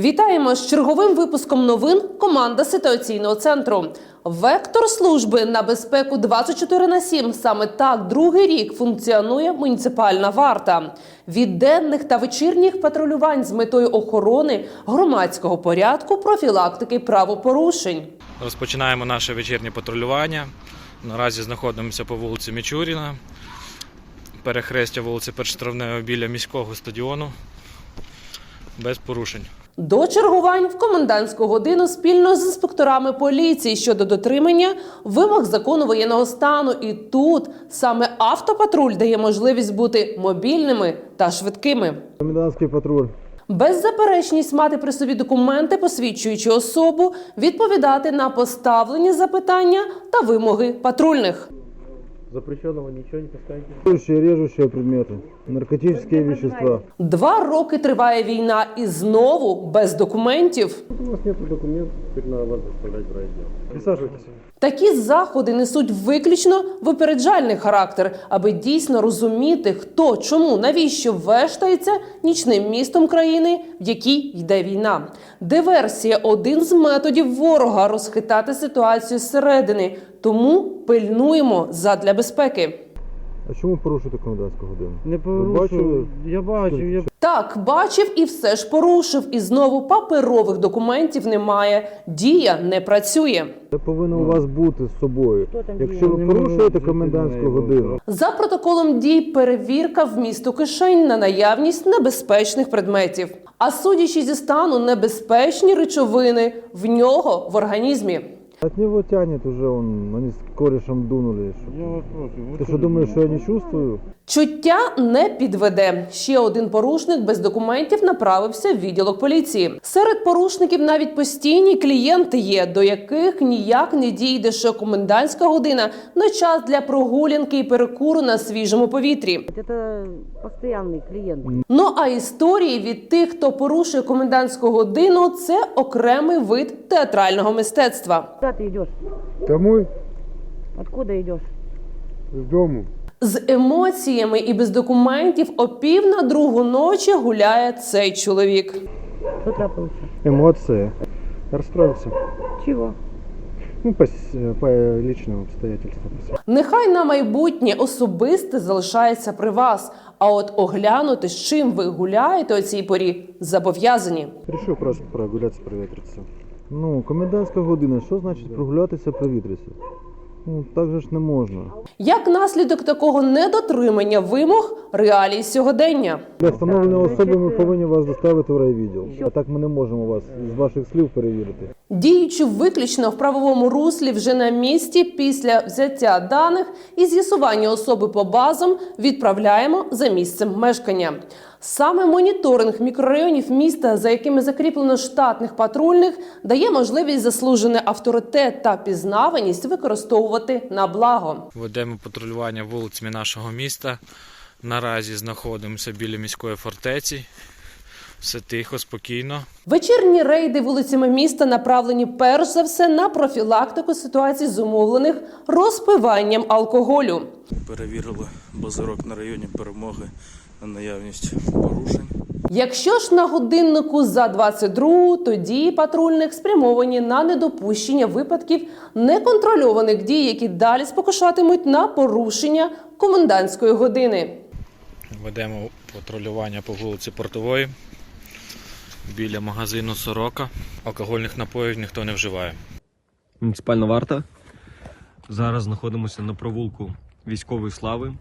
Вітаємо з черговим випуском новин команда ситуаційного центру. Вектор служби на безпеку 24 на 7. Саме так другий рік функціонує муніципальна варта. Від денних та вечірніх патрулювань з метою охорони громадського порядку, профілактики правопорушень. Розпочинаємо наше вечірнє патрулювання. Наразі знаходимося по вулиці Мічуріна, перехрестя вулиці Першотравневої біля міського стадіону. Без порушень. До чергувань в комендантську годину спільно з інспекторами поліції щодо дотримання вимог закону воєнного стану. І тут саме автопатруль дає можливість бути мобільними та швидкими. Комендантський патруль. Беззаперечність мати при собі документи, посвідчуючи особу, відповідати на поставлені запитання та вимоги патрульних. Запрещенного ничего не таскайте. Режущие, режущие предметы. Наркотические вещества. Два роки триває війна і знову без документів. У вас нет документов, теперь надо вас доставлять в райотдел. Присаживайтесь. Такі заходи несуть виключно випереджальний характер, аби дійсно розуміти, хто, чому, навіщо вештається нічним містом країни, в якій йде війна. Диверсія один з методів ворога розхитати ситуацію зсередини. Тому пильнуємо задля безпеки. А чому порушити комендантську годину? Не Ви Я бачив, я Так, бачив і все ж порушив. І знову паперових документів немає. Дія не працює. Це повинно у вас бути з собою. Якщо ви порушуєте комендантську годину, За протоколом дій перевірка вмісту кишень на наявність небезпечних предметів. А судячи зі стану небезпечні речовини в нього в організмі. От него тянет уже он, они с корешем дунули. я вас прошу. ви Ти що що думаєш, що я не чувствую? Чуття не підведе. Ще один порушник без документів направився в відділок поліції. Серед порушників навіть постійні клієнти є, до яких ніяк не дійде, що комендантська година на час для прогулянки і перекуру на свіжому повітрі. Это постоянный клиент. Ну а історії від тих, хто порушує комендантську годину, це окремий вид театрального мистецтва. Куда ты идешь? Домой? Откуда идешь? З дому. З емоціями і без документів о пів на другу ночі гуляє цей чоловік. Что трапился? Эмоции. Расстроился. Чего? Ну, по, с- по личным обстоятельствам. Нехай на майбутнє особисте залишається при вас. А от оглянути, з чим ви гуляєте о цій порі, зобов'язані. Решил просто прогулятися, провітритися. Ну, комендантська година, що значить прогулятися, провітритися? Ну, так же ж не можна. Як наслідок такого недотримання вимог реалій сьогодення. Для встановлення особи ми повинні вас доставити в райвідділ. А так ми не можемо вас з ваших слів перевірити. Діючи виключно в правовому руслі вже на місці після взяття даних і з'ясування особи по базам відправляємо за місцем мешкання. Саме моніторинг мікрорайонів міста, за якими закріплено штатних патрульних, дає можливість заслужений авторитет та пізнаваність використовувати на благо. Ведемо патрулювання вулицями нашого міста. Наразі знаходимося біля міської фортеці. Все тихо, спокійно. Вечірні рейди вулицями міста направлені перш за все на профілактику ситуацій, зумовлених розпиванням алкоголю. Перевірили базирок на районі перемоги на наявність порушень. Якщо ж на годиннику за 22, то дії патрульних спрямовані на недопущення випадків неконтрольованих дій, які далі спокушатимуть на порушення комендантської години. Ведемо патрулювання по вулиці Портової. Біля магазину Сорока. Алкогольних напоїв ніхто не вживає. Муніципальна варта. Зараз знаходимося на провулку військової слави.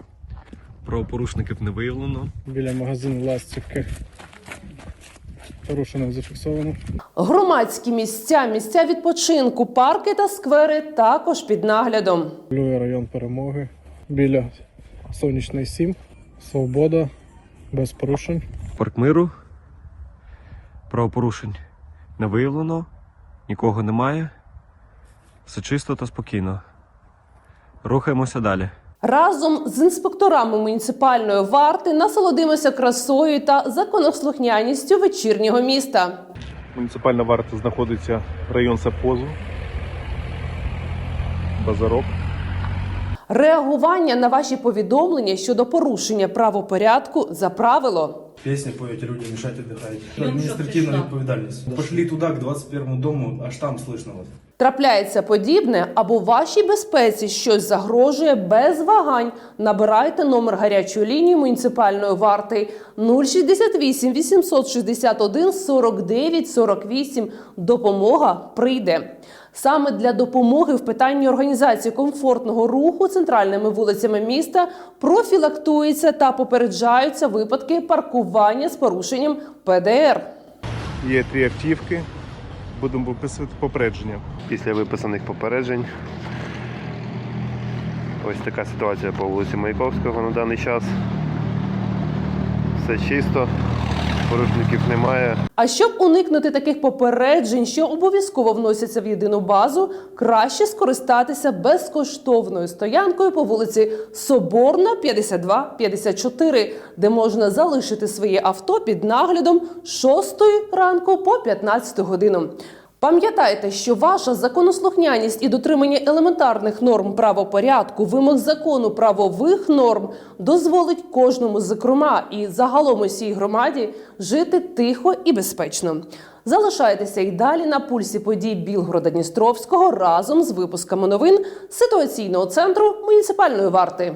Правопорушників не виявлено. біля магазину ластівки. Порушено зафіксовано. Громадські місця, місця відпочинку, парки та сквери також під наглядом. Лює район перемоги. Біля сонячної 7. Свобода. Без порушень. Парк миру. Правопорушень не виявлено. Нікого немає. Все чисто та спокійно. Рухаємося далі. Разом з інспекторами муніципальної варти насолодимося красою та законослухняністю вечірнього міста. Муніципальна варта знаходиться в район Сапозу, Базарок. Реагування на ваші повідомлення щодо порушення правопорядку за правило. Песни поете, люди мешать отдыхать. Административная відповідальність. Пошли туда, к 21 дому, аж там слышно вас. Трапляється подібне або вашій безпеці щось загрожує без вагань. Набирайте номер гарячої лінії муніципальної варти 068 861 49 48. Допомога прийде. Саме для допомоги в питанні організації комфортного руху центральними вулицями міста профілактуються та попереджаються випадки паркування з порушенням ПДР. Є три автівки. Будемо виписувати попередження. Після виписаних попереджень. Ось така ситуація по вулиці Маяковського на даний час. Все чисто, порушників немає. А щоб уникнути таких попереджень, що обов'язково вносяться в єдину базу, краще скористатися безкоштовною стоянкою по вулиці Соборна 52-54, де можна залишити своє авто під наглядом з 6 ранку по 15 годину. Пам'ятайте, що ваша законослухняність і дотримання елементарних норм правопорядку, вимог закону правових норм дозволить кожному, зокрема і загалом усій громаді, жити тихо і безпечно. Залишайтеся й далі на пульсі подій Білгорода Дністровського разом з випусками новин ситуаційного центру муніципальної варти.